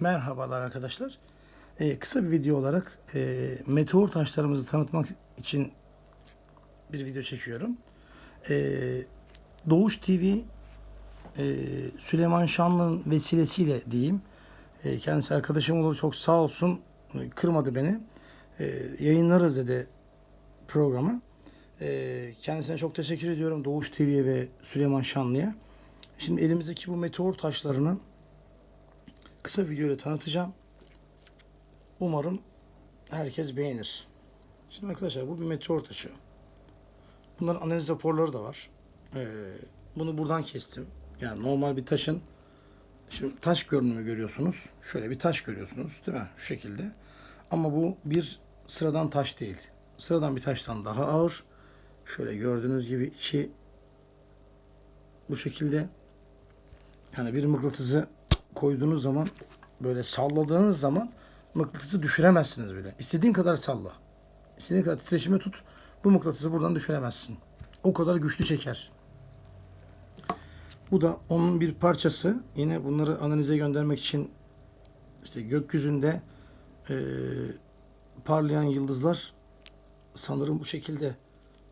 Merhabalar arkadaşlar. Ee, kısa bir video olarak e, meteor taşlarımızı tanıtmak için bir video çekiyorum. Ee, Doğuş TV e, Süleyman Şanlı'nın vesilesiyle diyeyim. E, kendisi arkadaşım olur çok sağ olsun e, kırmadı beni. E, yayınlarız dedi programı. E, kendisine çok teşekkür ediyorum Doğuş TV'ye ve Süleyman Şanlı'ya. Şimdi elimizdeki bu meteor taşlarını kısa videoyla tanıtacağım. Umarım herkes beğenir. Şimdi arkadaşlar bu bir meteor taşı. Bunların analiz raporları da var. Ee, bunu buradan kestim. Yani normal bir taşın şimdi taş görünümü görüyorsunuz. Şöyle bir taş görüyorsunuz değil mi? Şu şekilde. Ama bu bir sıradan taş değil. Sıradan bir taştan daha ağır. Şöyle gördüğünüz gibi içi bu şekilde yani bir mıknatısı koyduğunuz zaman böyle salladığınız zaman mıknatısı düşüremezsiniz bile. İstediğin kadar salla. İstediğin kadar titreşime tut. Bu mıknatısı buradan düşüremezsin. O kadar güçlü çeker. Bu da onun bir parçası. Yine bunları analize göndermek için işte gökyüzünde eee, parlayan yıldızlar sanırım bu şekilde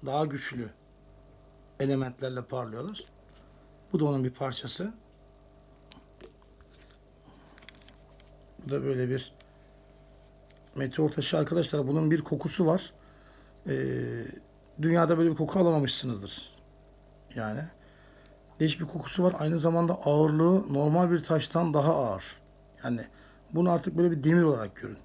daha güçlü elementlerle parlıyorlar. Bu da onun bir parçası. Bu da böyle bir meteor taşı arkadaşlar. Bunun bir kokusu var. Ee, dünyada böyle bir koku alamamışsınızdır. Yani değişik bir kokusu var. Aynı zamanda ağırlığı normal bir taştan daha ağır. Yani bunu artık böyle bir demir olarak görün.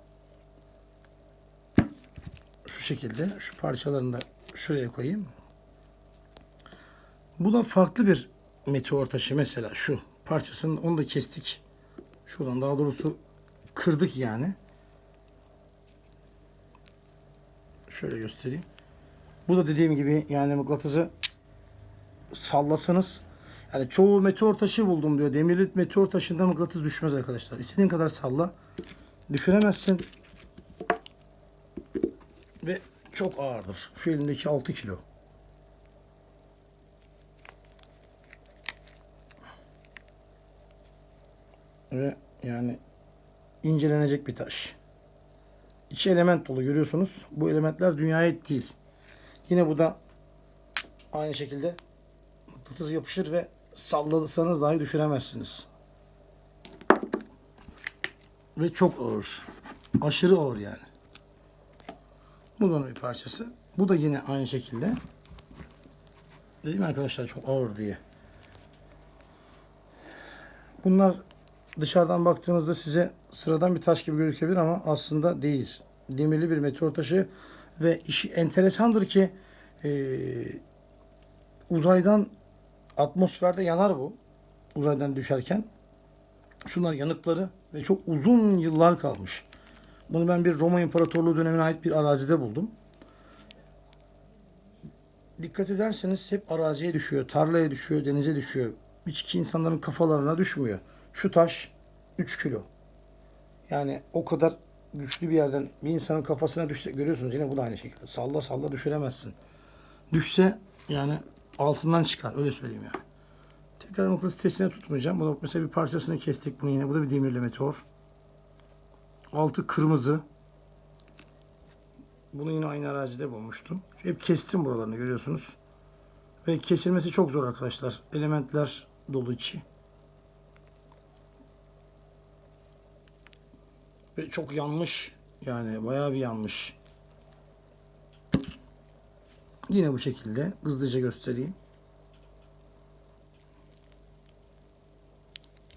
Şu şekilde şu parçalarını da şuraya koyayım. Bu da farklı bir meteor taşı mesela şu parçasını onu da kestik. Şuradan daha doğrusu kırdık yani. Şöyle göstereyim. Bu da dediğim gibi yani mıknatısı sallasanız yani çoğu meteor taşı buldum diyor. Demirli meteor taşında mıknatıs düşmez arkadaşlar. İstediğin kadar salla. Düşüremezsin. Ve çok ağırdır. Şu elimdeki 6 kilo. Ve yani incelenecek bir taş. İçi element dolu görüyorsunuz. Bu elementler dünyaya ait değil. Yine bu da aynı şekilde mıknatıs yapışır ve sallasanız dahi düşüremezsiniz. Ve çok ağır. Aşırı ağır yani. Bu da bir parçası. Bu da yine aynı şekilde. Ya arkadaşlar çok ağır diye. Bunlar dışarıdan baktığınızda size sıradan bir taş gibi gözükebilir ama aslında değil. Demirli bir meteor taşı ve işi enteresandır ki eee, uzaydan atmosferde yanar bu. Uzaydan düşerken. Şunlar yanıkları ve çok uzun yıllar kalmış. Bunu ben bir Roma İmparatorluğu dönemine ait bir arazide buldum. Dikkat ederseniz hep araziye düşüyor, tarlaya düşüyor, denize düşüyor. Hiç insanların kafalarına düşmüyor. Şu taş 3 kilo. Yani o kadar güçlü bir yerden bir insanın kafasına düşse görüyorsunuz yine bu da aynı şekilde. Salla salla düşüremezsin. Düşse yani altından çıkar öyle söyleyeyim yani. Tekrar mıknatıs testine tutmayacağım. Bu da mesela bir parçasını kestik bunu yine. Bu da bir demirli meteor. Altı kırmızı. Bunu yine aynı arazide bulmuştum. Hep kestim buralarını görüyorsunuz. Ve kesilmesi çok zor arkadaşlar. Elementler dolu içi. Ve çok yanmış. Yani bayağı bir yanmış. Yine bu şekilde hızlıca göstereyim.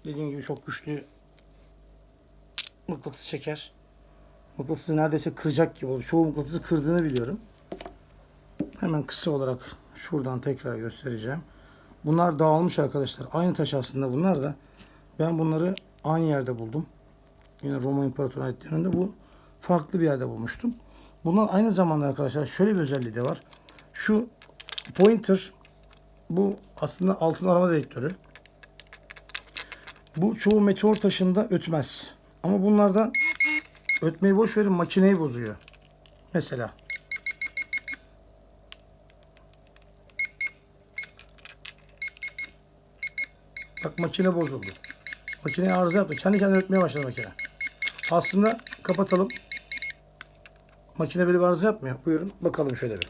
Dediğim gibi çok güçlü mıknatıs çeker. Mıknatısı neredeyse kıracak gibi olur. Çoğu mıknatısı kırdığını biliyorum. Hemen kısa olarak şuradan tekrar göstereceğim. Bunlar dağılmış arkadaşlar. Aynı taş aslında bunlar da. Ben bunları aynı yerde buldum. Yine Roma İmparatorluğu ayetlerinde bu farklı bir yerde bulmuştum. Bunlar aynı zamanda arkadaşlar şöyle bir özelliği de var. Şu pointer bu aslında altın arama dedektörü. Bu çoğu meteor taşında ötmez. Ama bunlarda ötmeyi boş verin makineyi bozuyor. Mesela. Bak makine bozuldu. Makineye arıza yaptı. Kendi kendine ötmeye başladı makine. Aslında kapatalım. Makine böyle bir yapmıyor. Buyurun bakalım şöyle bir.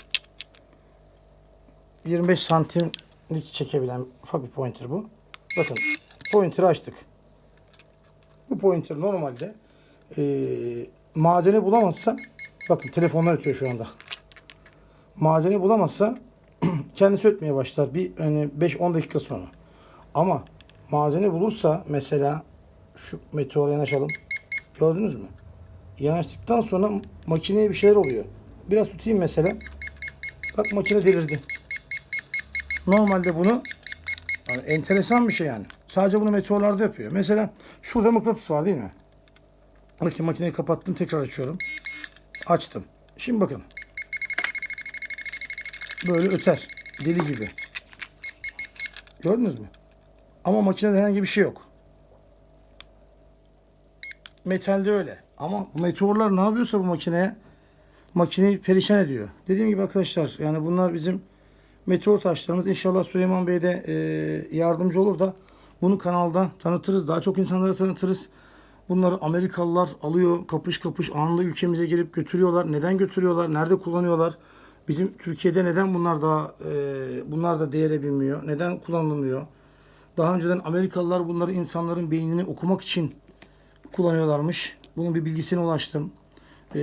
25 santimlik çekebilen ufak bir pointer bu. Bakın pointer'ı açtık. Bu pointer normalde eee madeni bulamazsa bakın telefonlar ötüyor şu anda. Madeni bulamazsa kendisi ötmeye başlar bir yani 5-10 dakika sonra. Ama madeni bulursa mesela şu meteora yanaşalım. Gördünüz mü? Yanaştıktan sonra makineye bir şeyler oluyor. Biraz tutayım mesela. Bak makine delirdi. Normalde bunu yani enteresan bir şey yani. Sadece bunu meteorlarda yapıyor. Mesela şurada mıknatıs var değil mi? Bakın makineyi kapattım tekrar açıyorum. Açtım. Şimdi bakın. Böyle öter. Deli gibi. Gördünüz mü? Ama makinede herhangi bir şey yok. Metalde öyle. Ama meteorlar ne yapıyorsa bu makineye makineyi perişan ediyor. Dediğim gibi arkadaşlar yani bunlar bizim meteor taşlarımız. İnşallah Süleyman Bey de e, yardımcı olur da bunu kanalda tanıtırız. Daha çok insanlara tanıtırız. Bunları Amerikalılar alıyor kapış kapış anında ülkemize gelip götürüyorlar. Neden götürüyorlar? Nerede kullanıyorlar? Bizim Türkiye'de neden bunlar daha e, bunlar da değere binmiyor? Neden kullanılmıyor? Daha önceden Amerikalılar bunları insanların beynini okumak için kullanıyorlarmış. Bunun bir bilgisine ulaştım. Ee,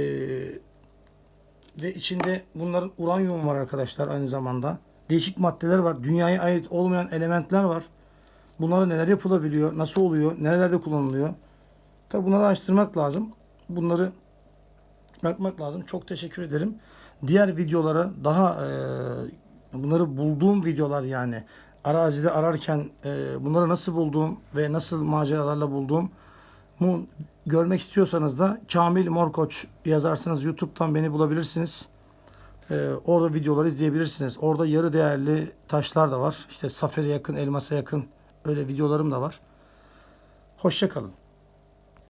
ve içinde bunların uranyum var arkadaşlar aynı zamanda. Değişik maddeler var. Dünyaya ait olmayan elementler var. Bunlara neler yapılabiliyor? Nasıl oluyor? Nerelerde kullanılıyor? Tabi bunları araştırmak lazım. Bunları bakmak lazım. Çok teşekkür ederim. Diğer videolara daha e, bunları bulduğum videolar yani arazide ararken e, bunları nasıl bulduğum ve nasıl maceralarla bulduğum mu görmek istiyorsanız da Kamil Morkoç yazarsanız YouTube'dan beni bulabilirsiniz. Ee, orada videoları izleyebilirsiniz. Orada yarı değerli taşlar da var. İşte safere yakın, elmasa yakın öyle videolarım da var. Hoşçakalın.